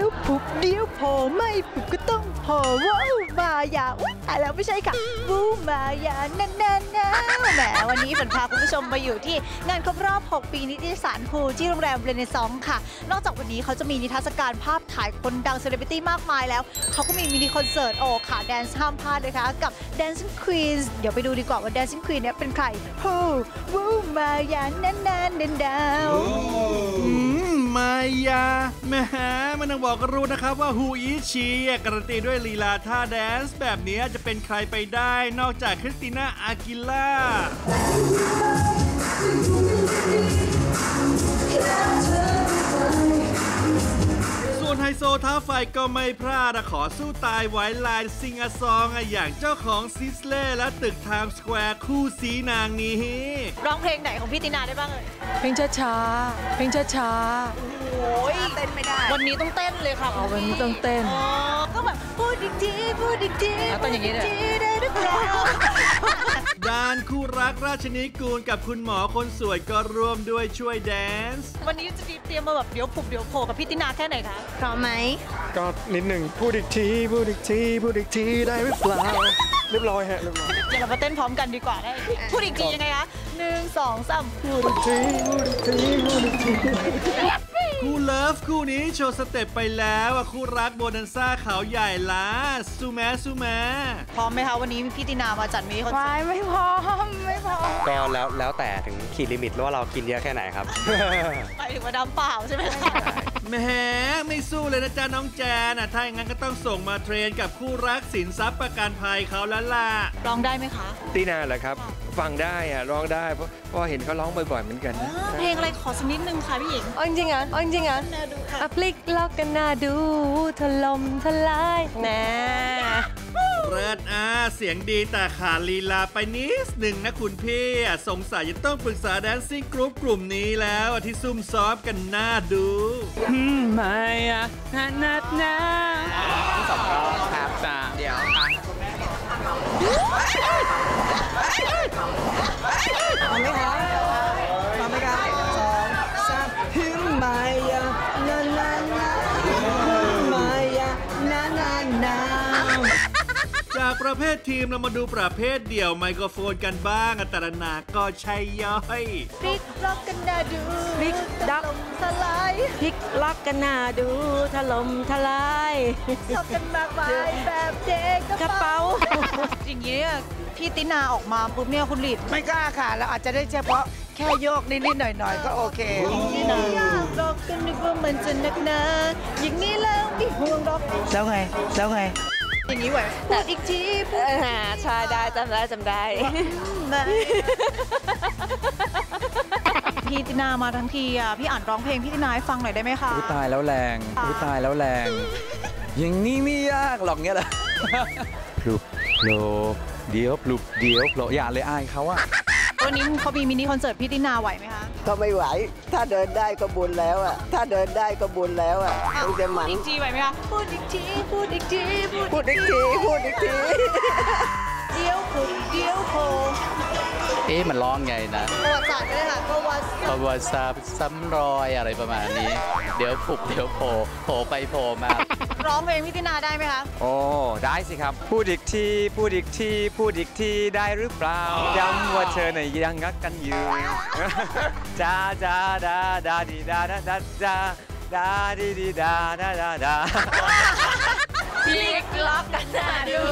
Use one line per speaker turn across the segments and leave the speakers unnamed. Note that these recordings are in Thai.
ยวผุบเดี๋ยวโผล่ไม่ผุบก็ต้องโผล่ว้าวมายาอุ๊ยตายแล้วไม่ใช่ค่ะวูมายานานานาแหมวันนี้ฝนพาคุณผู้ชมมาอยู่ที่งานครบรอบ 6 ปีนิตยสารฮูที่โรงแรมเรเนซองส์ค่ะ นอกจากวันนี้เขาจะมีนิทรรศการภาพถ่ายคนดังเซเลบริตี้มากมายแล้ว เขาก็มีมินิคอนเสิร์ตโอ้ค่ะแดนซ์ห้ามพลาดเลยค่ะ กับ Dancing Queens เดี๋ยวไปดูดีกว่าว่า Dancing Queen เนี่ยเป็นใครฮูวูมายานานานาดาว
อื มมายาแหมมันต้องบอกก็รู้นะครับว่าฮูอีชีการันตีด้วยลีลาท่าแดนซ์แบบนี้จะเป็นใครไปได้นอกจากคริสติน่าอากิล่า ไฮโซท้าไฟก็ไม่พลาดอะขอสู้ตายไว้ลายซิงอะซองอะอย่างเจ้าของซิสเล่และตึกไทม์สแควร์คู่สีนางนี้
ร้องเพลงไหนของพี่ตินาได้บ้างเอ่ย
เพลงช้าๆเพลงช้า
โอ้ยเต้นไม่ได้ วันนี้ต้องเต้นเลยค่ะ
ๆเอาวันนี้ต้องเต้น
อ๋อก็แบบพูดอีกทีพูดอีกที
อะต้องอย่างนี้ด้วย
พูดกทีได้หรือเปล่า
ด้านคู่รักราชนิกูลกับคุณหมอคนสวยก็ร่วมด้วยช่วยแดนซ์
วันนี้จะเตรียมมาแบบเดี๋ยวผุบเดี๋ยวโผล่กับพี่ตินาแค่ไหนคะ พร้อมไหม
ก็นิดหนึ่งพูดอีกทีพูดอีกทีพูดอีกทีได้หรือเปล่าเรียบร้อยฮะเรียบร้อย
เดี๋ยวเรามาเต้นพร้อมกันดีกว่าได้ พูดอีกทียังไงคะหนึ่งสองสามพูด
ทีพูดอีกทีพูดอีกที
คู่เลิฟคู่นี้โชว์สเต็ปไปแล้วอะคู่รักโบนันซ่าเขาใหญ่ละซูแมซูแม
พร้อมไหมคะวันนี้พี่ตินามาจัดมินิคอนเสิ
วา
ร์
ย
ต
ไม่พร้อมไม่พร้อม
ก็แล้วแล้วแต่ถึงขีดลิมิตว่าเรากินเยอะแค่ไหนครับ
ไปถึงมาดำเปล่าใช่ไหมคะ
แหมไม่สู้เลยนะจ๊ะน้องแจนอะถ้าอย่างนั้นก็ต้องส่งมาเทรนกับคู่รักสินทรัพย์ประกันภัยเขาแล้วล่ะ
ร้องได้ไหมคะ
ตีนาเหรอครับ ฟังได้อะร้องได้เพราะเพราะเห็นเขาร้องบ่อยๆเหมือนกันนะ
เพลงอะไรขอสักนิดนึงค่ะพี่หญิง
เอาจริงๆอะเอาจริงๆอะ
น่าดูค่ะ
อะพลิกล็อกกันน่าดูถล่มทลายแน่
เริดอาเสียงดีแต่ขาดลีลาไปนิดหนึ่งนะคุณพี่อะสงสัยจะต้องปรึกษาแดนซิ่งกรุ๊ปกลุ่มนี้แล้วอะที่ซุ่มซ้อมกันน่าดู
อืมไม่อะนัดนัดนะที่สองครับจ้าเดี๋ยว
จากประเภททีมเรามาดูประเภทเดี่ยวไมโครโฟนกันบ้างอะแต่ละนาก็ใช่ย่อย
พลิกล็อกกันน่าดู
พลิกล็อก
ถล่มสลาย
พลิกล็อกกันน่าดูถล่มทลาย
ชอบกันมากมายแบบเด็ก
กระเป๋า
อย่างนี้เนี่ยพี่ตินาออกมาปุ๊บเนี่ยคุณหลีด
ไม่กล้าค่ะเราอาจจะได้เฉพาะแค่โยกนิดๆหน่อยๆ ก็โอเค
นี่นะอยากหลอกกันนึกว่ามันจะหนักหนาอย่างนี้แล้วไม่ห่วงหรอก
แล้วไงแล้วไง
อย่างนี้ไหวพูดอีกทีพูด
ใช่ได้จำได้จำได้
มาพี่ตินามาทั้งทีอะพี่อ่านร้องเพลงพี่ตินาให้ฟังหน่อยได้ไหมคะ
อุ้ยตายแล้วแรงอุ้ยตายแล้วแรง อย่างนี้ไม่ยากหรอกเนี่ยแหละพลุบโผลเดี๋ยวพลุบเดี๋ยวโผล่อย่าเลยอายเขาอะ
วันนี้เขามีมินิคอนเสิร์ตพี่ตินาไหวไหมคะ
ก็ไม่ไหว ถ้าเดินได้ก็บุญแล้วอะ ถ้าเดินได้ก็บุญแล้วอะคงจะห
พู
มั
ด
น
อีกทีไหวไหมคะ พูดอีกที พูดอีกที พูด
พูดอีกที พูดอีกที
เดี๋ยวพูดเดี๋ยวโผล่
เอ๊ะมันร้องไงนะ
ประวัติศาสตร์ก็ได้ค่ะประวัติศาสตร์
ประวัติศาสตร์ซ้ำรอยอะไรประมาณนี้ เดี๋ยวผุบเดี๋ยวโผล่โผล่ไปโผล่มา
ร้องเพลงพี่ตินาได้ไหมคะ
โอ้ได้สิครับ พูดอีกทีพูดอีกทีพูดอีกทีได้หรือเปล่าย้ำว่าเธอน่ะยังรักกันอยู่จ้าจ้าดาดาดีดาดาดาดาดาดีดีดาดาดาดา
พลิกล็อกกันน่าดู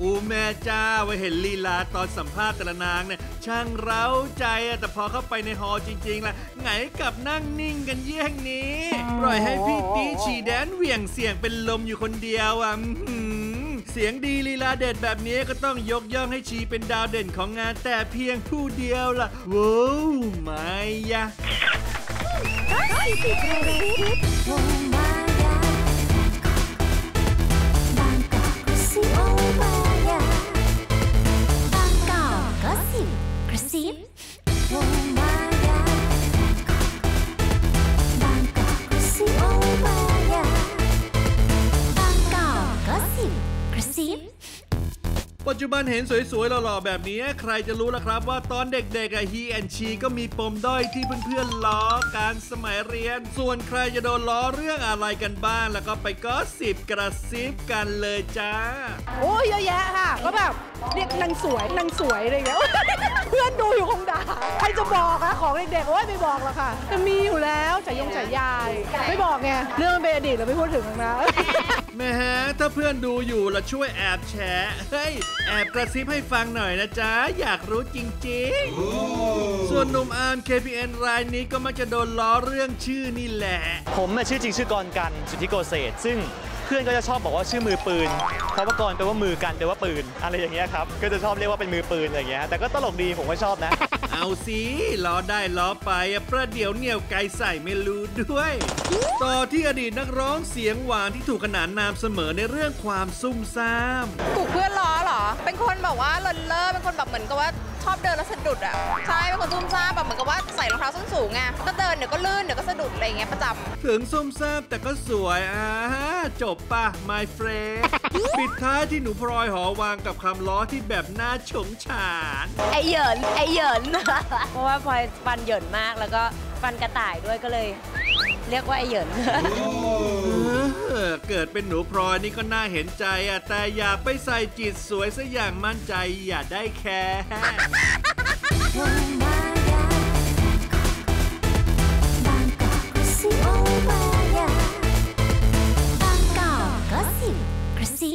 อูแม่
จ้าไว้เห็นลีลาตอนสัมภาษณ์แต่ละนางเนี่ยช่างเร้าใจอะแต่พอเข้าไปในฮอลจริงๆล่ะไงกลับนั่งนิ่งกันเยี่ยงนี้ปล่อยให้พี่ตีฉีแดนเหวี่ยงเสียงเป็นลมอยู่คนเดียวอะหือเสียงดีลีลาเด็ดแบบนี้ก็ต้องยกย่องให้ชีเป็นดาวเด่นของงานแต่เพียงผู้เดียวล่ะว้าวไม่ยะ กระซิบซิ ปัจจุบันเห็นสวยๆหล่อๆแบบนี้ใครจะรู้ล่ะครับว่าตอนเด็กๆอะฮีแอนชีก็มีปมด้อยที่เพื่อนๆล้อการสมัยเรียน ส่วนใครจะโดนล้อเรื่องอะไรกันบ้างแล้วก็ไปก็สิบกระซิบกันเลยจ้า
โอ้ยเยอะแยะค่ะก็แบบเรียกนางสวยนางสวยอะไรอย่างเงี้ยเพื่อนดูอยู่คงด่าใครจะบอกอะของเด็กๆโอ้ยไม่บอกหรอกค่ะแต่มีอยู่แล้วฉายยงฉายยาย ไม่บอกไงเรื่องเป็นอดีตเราไม่พูดถึงนะา
เพื่อนดูอยู่ละช่วยแอบแฉเฮ้ย แอบกระซิบให้ฟังหน่อยนะจ๊ะ อยากรู้จริงๆ ส่วนหนุ่มอาร์ม KPN รายนี้ก็มักจะโดนล้อเรื่องชื่อนี่แหละ
ผมน่ะชื่อจริงชื่อกรกันสุทธิโกเศษซึ่งเพื่อนก็จะชอบบอกว่าชื่อมือปืน เพราะว่ากรแปลว่ามือกันแปลว่าปืน อะไรอย่างเงี้ยครับ ก็จะชอบเรียกว่าเป็นมือปืนอะไรอย่างเงี้ย แต่ก็ตลกดีผมก็ชอบนะ
เอาสิล้อได้ล้อไปประเดี๋ยวเหนี่ยวไกลใส่ไม่รู้ด้วย ต่อที่อดีตนักร้องเสียงหวานที่ถูกขนานนามเสมอในเรื่องความซุ่มซ่าม
ถูกเพื่อนล้อเหรอ เป็นคนแบบว่าเลนเลอเป็นคนแบบเหมือนกับว่าชอบเดินแล้วสะดุดอะใช่เป็นคนซุ่มซ่ามแบบเหมือนกับว่าใส่รองเท้า ส้นสูงไงก็เดินเดี๋ยวก็ลื่นเดี๋ยวก็สะดุดอะไรอย่างเงี้ยประจำ
ถึงซุ่มซ่ามแต่ก็สวยอ่าจบป่ะ my friend ปิดท้ายที่หนูพลอยหอวางกับคำล้อที่แบบน่าฉงฉาน
ไอเหยินไอเหยิน
เพราะว่าพลอยฟันเหยินมากแล้วก็ฟันกระต่ายด้วยก็เลย เรียกว่าไอเหยิน
เออเกิดเป็นหนูพลอยนี่ก็น่าเห็นใจอะแต่อย่าไปใส่จิตสวยซะอย่างมั่นใจอย่าได้แค
ซิ